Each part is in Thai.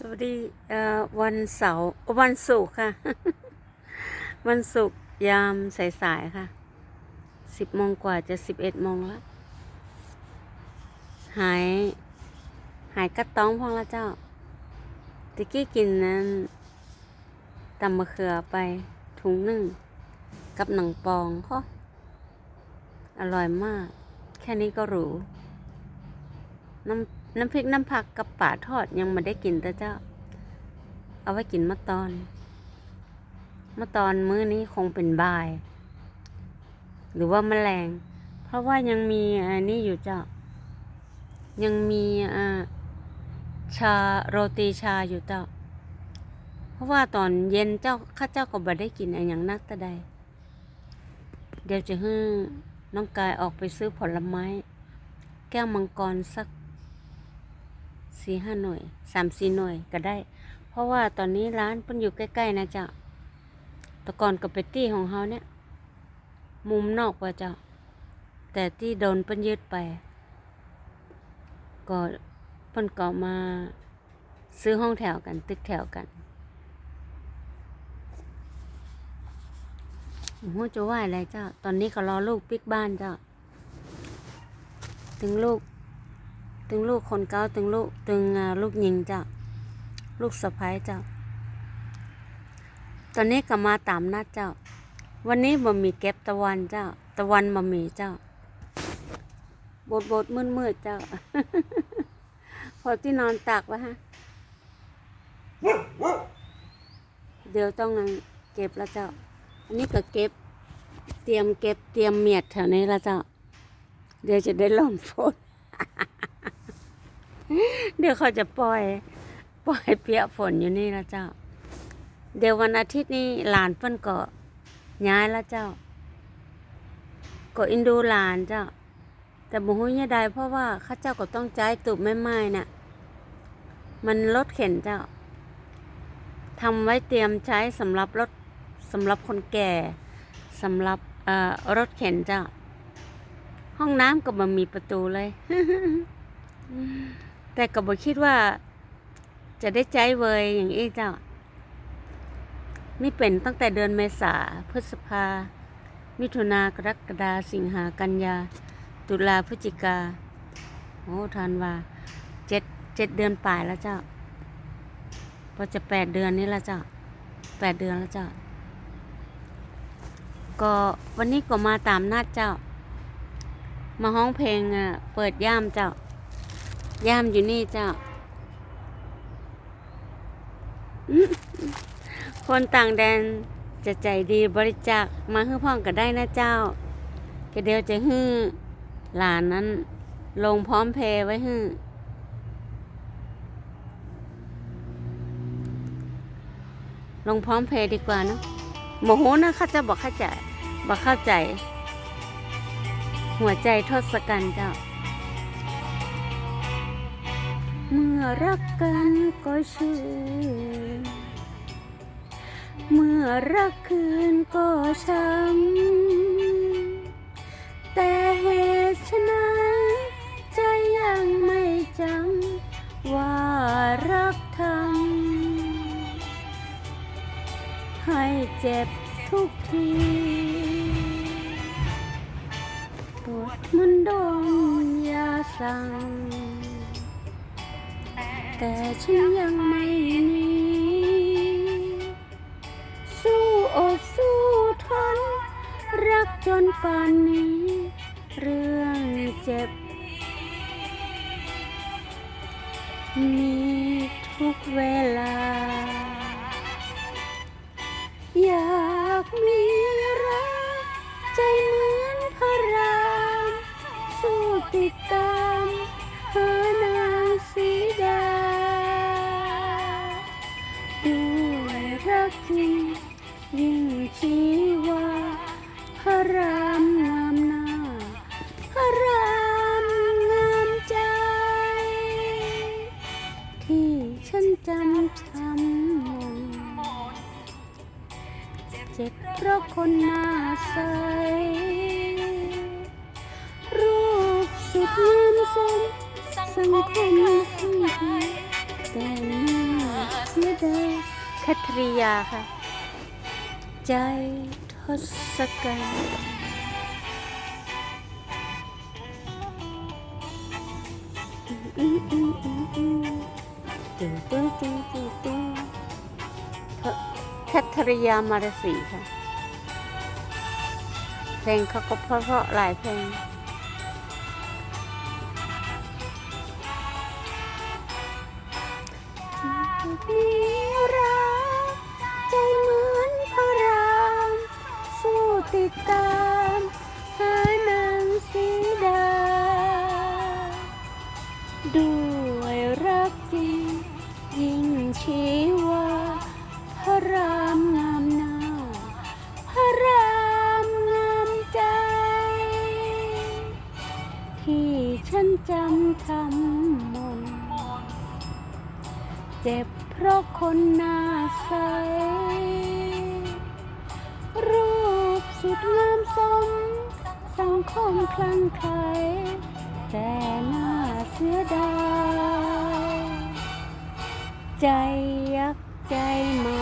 สวัสดีวันเสาร์วันศุกร์ค่ะ วันศุกร์ยามสายๆค่ะสิบโมงกว่าจะสิบเอ็ดโมงแล้ว หาย หายกระต้องพองล้วเจ้าตะกี้กินนั้นตำมะเขือไปถุงหนึ่ง กับหนังปองก็อร่อยมาก แค่นี้ก็หรู น้ำ น้ำพริกน้ำผักกับป่าทอดยังไม่ได้กินแต่เจ้า เอาไว้กินเมะตอน เมะตอนมื้อนี้คงเป็นบ่าย หรือว่าแมลง เพราะว่ายังมีอันนี้อยู่เจ้า ยังมีอ่าชาโรตีชาอยู่เจ้า เพราะว่าตอนเย็นเจ้าข้าเจ้าก็บ่ได้กินอะไรอย่างนักแต่ใด เดี๋ยวจะให้น้องกายออกไปซื้อผลไม้ แก้วมังกรสัก สี่ห้าหน่วยสามสี่หน่วยก็ได้ เพราะว่าตอนนี้ร้านเพิ่นอยู่ใกล้ ๆ นะเจ้าแต่ก่อนกับเปตตี้ของเขาเนี่ย มุมนอกว่าเจ้า แต่ที่โดนเพิ่นยึดไป ก็เพิ่นก็มาซื้อห้องแถวกันตึกแถวกันโอ้โหจะว่าอะไรเจ้า ตอนนี้เขารอลูกปิกบ้านเจ้า ถึงลูก ถึงลูกคนเก้าถึงลูกถึงลูกหญิงเจ้าลูกสะพ้ายเจ้าตอนนี้ก็มาตามนัดเจ้า วันนี้บ่มีเก็บตะวันเจ้า ตะวันบ่มีเจ้าบดบดมืดมืดๆเจ้า พอที่นอนตากว้ฮะ เดี๋ยวต้องเก็บแล้วเจ้า อันนี้ก็เก็บ เตรียมเก็บเตรียมเมียดแถวนี้แล้วเจ้า เดี๋ยวจะได้หล่อมฝน เดี๋ยวเขาจะปล่อย ปล่อยเปียกฝนอยู่นี่ล้วเจ้า เดี๋ยววันอาทิตย์นี้หลานเพิ่นก็ย้ายล้วเจ้า ก็อินดูหลานเจ้า แต่บ่ฮู้ยังใดเพราะว่าข้าเจ้าก็ต้องใจตุบไม้ๆน่ะ มันรถเข็นเจ้าทำไว้เตรียมใช้สำหรับรถสำหรับคนแก่สำหรับเอ่อรถเข็นเจ้า ห้องน้ำก็บ่มีประตูเลย แต่ก็บ่คิดว่า จะได้ใจเวยอย่างนี้เจ้านี่เป็นตั้งแต่เดือนเมษาพฤษภา มิถุนากรกฎาสิงหากันยา ตุลาพฤศจิกาโอ้ทันว่าเจ็ดเจ็ดเดือนปลายแล้วเจ้าพอจะแปดเดือนนี้แล้วเจ้าแปดเดือนแล้วเจ้า ก็วันนี้ก็มาตามนัดเจ้า มาห้องเพลงอะเปิดย่ามเจ้า ย่ามอยู่นี่เจ้า คนต่างแดนจะใจดีบริจาคมาให้พ่องก็ได้นะเจ้าก็เดี๋ยวจะให้หลานนั้น ลงพร้อมเพย์ไว้ให้ลงพร้อมเพย์ดีกว่านะโมโหนะข้าจะบอกเข้าใจบอกเข้าใจ หัวใจทศกัณฐ์เจ้า มื่อรักกันก็ชื่น เมื่อรักคืนก็ช้ำ แต่เหตุไฉนใจยังไม่จำว่ารักทำให้เจ็บทุกทีปวดมันโดนยาสั่ง แต่ฉันยังไม่หนีสู้อดสู้ทน รักจนป่านนี้ เรื่องเจ็บมี จริง ยิ่งชีวาพระรามงามหน้าพระรามงามใจ ที่ฉันจำช้ำมนเจ็บเพราะคนหน้าใส รูปสุดงามสมสังคมให้แต่เมื่อเสียดาย แคทริยาค่ะ ใจทศกัณฐ์ตึงตึงตึงตึงตึงแคทริยามาราศีค่ะ เพลงเขาก็เพราะๆหลายเพลงนี้รั เจ็บเพราะคนหน้าใส รูปสุดงามสม สังคมคลั่งไคล้แต่น่าเสียดายใจยักใจมา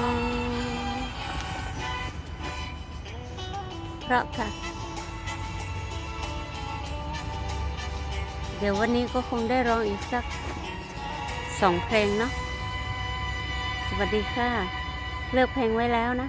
เพราะค่ะ เดี๋ยววันนี้ก็คงได้ร้องอีกสักสองเพลงเนาะ วัสดีค่ะ เลือกเพลงไว้แล้วนะ